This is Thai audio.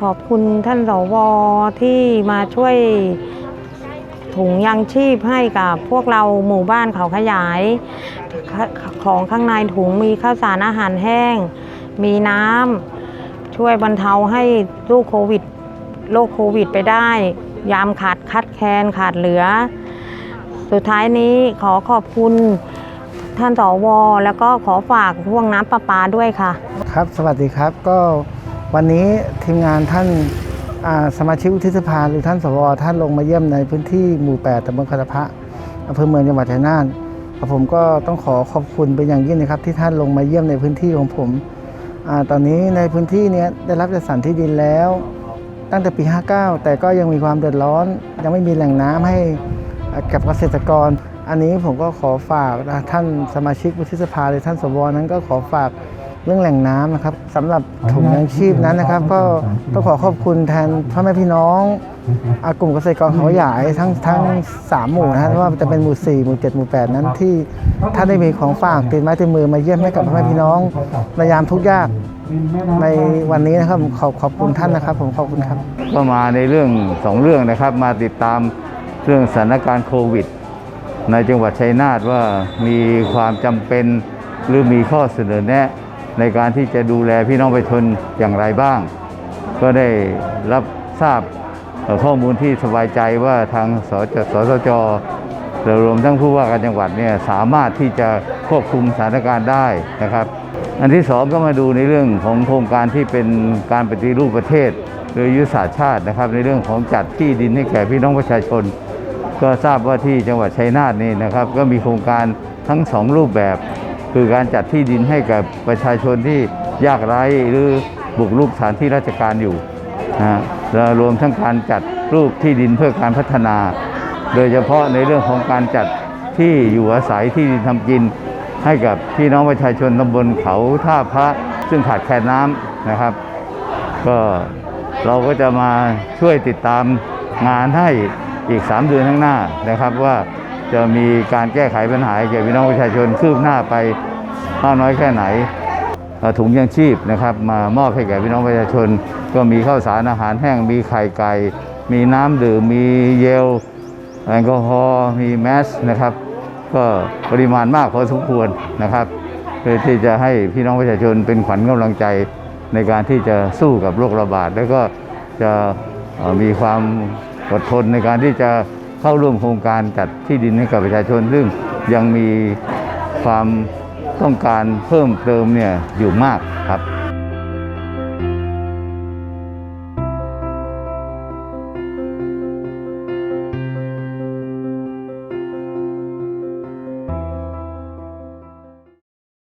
ขอบคุณท่านสวที่มาช่วยถุงยังชีพให้กับพวกเราหมู่บ้านเขาขยาย ของข้างในถุงมีข้าวสารอาหารแห้ง มีน้ำช่วยบรรเทาให้สู้โควิดโรคโควิดไปได้ ยามขาดคัดแคลนขาดเหลือ สุดท้ายนี้ขอขอบคุณ ท่านสวแล้วก็ขอฝากพ่วงน้ำประปาด้วยค่ะ ครับ สวัสดีครับก็วันนี้ทีมงานท่านสมาชิกวุฒิสภาหรือท่านสวท่านลงมาเยี่ยมในพื้นที่หมู่ 8ตำบลคาพระอำเภอเมืองจังหวัดชัยนาทผมก็ต้องขอขอบคุณเป็นอย่างยิ่งนะครับ ที่ท่านลงมาเยี่ยมในพื้นที่ของผมอตอนนี้ในพื้นที่นี้ได้รับจัดสรรที่ดินแล้ว ตั้งแต่ปี 59 แต่ก็ยังมีความเดือดร้อน ยังไม่มีแหล่งน้ำให้ กับเกษตรกร อันนี้ผมก็ขอฝากนะท่านสมาชิกวุฒิสภาหรือท่านสวนั้นก็ขอฝากเรื่องแหล่งน้ำนะครับสำหรับถุงยังชีพนั้นนะครับ ก็ต้องขอขอบคุณแทนพ่อแม่พี่น้องอากลุ่มเกษตรกรเขาใหญ่ทั้งทั้งสามหมู่นะฮะไม่ว่าจะเป็นหมู่4หมู่7หมู่8นั้นที่ท่านได้มีของฝากติดไม้ติดมือมาเยี่ยมให้กับพ่อแม่พี่น้องในยามทุกข์ยากในวันนี้นะครับผมขอบขอบคุณท่านนะครับ ผมขอบคุณครับ ก็มาในเรื่องสองเรื่องนะครับ มาติดตาม เรื่องสถานการณ์โควิด ในจังหวัดชัยนาทว่ามีความจำเป็นหรือมีข้อเสนอแนะในการที่จะดูแลพี่น้องประชาชนอย่างไรบ้าง ก็ได้รับทราบข้อมูลที่สบายใจว่าทางสจสสจรวมทั้งผู้ว่าการจังหวัดเนี่ยสามารถที่จะควบคุมสถานการณ์ได้นะครับ อันที่สองก็มาดูในเรื่องของโครงการที่เป็นการปฏิรูปประเทศโดยยุทธศาสตร์ชาตินะครับ ในเรื่องของจัดที่ดินให้แก่พี่น้องประชาชน ก็ทราบว่าที่จังหวัดชัยนาทนี่นะครับ ก็มีโครงการทั้งสองรูปแบบ คือการจัดที่ดินให้กับประชาชนที่ยากไร้หรือบุกรุกสถานที่ราชการอยู่นะและรวมทั้งการจัดรูปที่ดินเพื่อการพัฒนา โดยเฉพาะในเรื่องของการจัดที่อยู่อาศัยที่ดินทำกิน ให้กับพี่น้องประชาชนตำบลเขาท่าพระ ซึ่งขาดแคลนน้ำนะครับ ก็เราก็จะมาช่วยติดตามงานให้อีก 3 เดือนข้างหน้านะครับว่าจะมีการแก้ไขปัญหาแก่พี่น้องประชาชนคืบหน้าไปมากน้อยแค่ไหนถุงยังชีพนะครับ มามอบให้แก่พี่น้องประชาชน ก็มีข้าวสารอาหารแห้งมีไข่ไก่มีน้ำดื่มมีเยลแอลกอฮอล์มีแมสนะครับ ก็ปริมาณมากพอสมควรนะครับเพื่อที่จะให้พี่น้องประชาชนเป็นขวัญกำลังใจในการที่จะสู้กับโรคระบาด แล้วก็จะมีความอดทนในการที่จะเข้าร่วมโครงการจัดที่ดินให้กับประชาชน ซึ่งยังมีความต้องการเพิ่มเติมเนี่ยอยู่มากครับ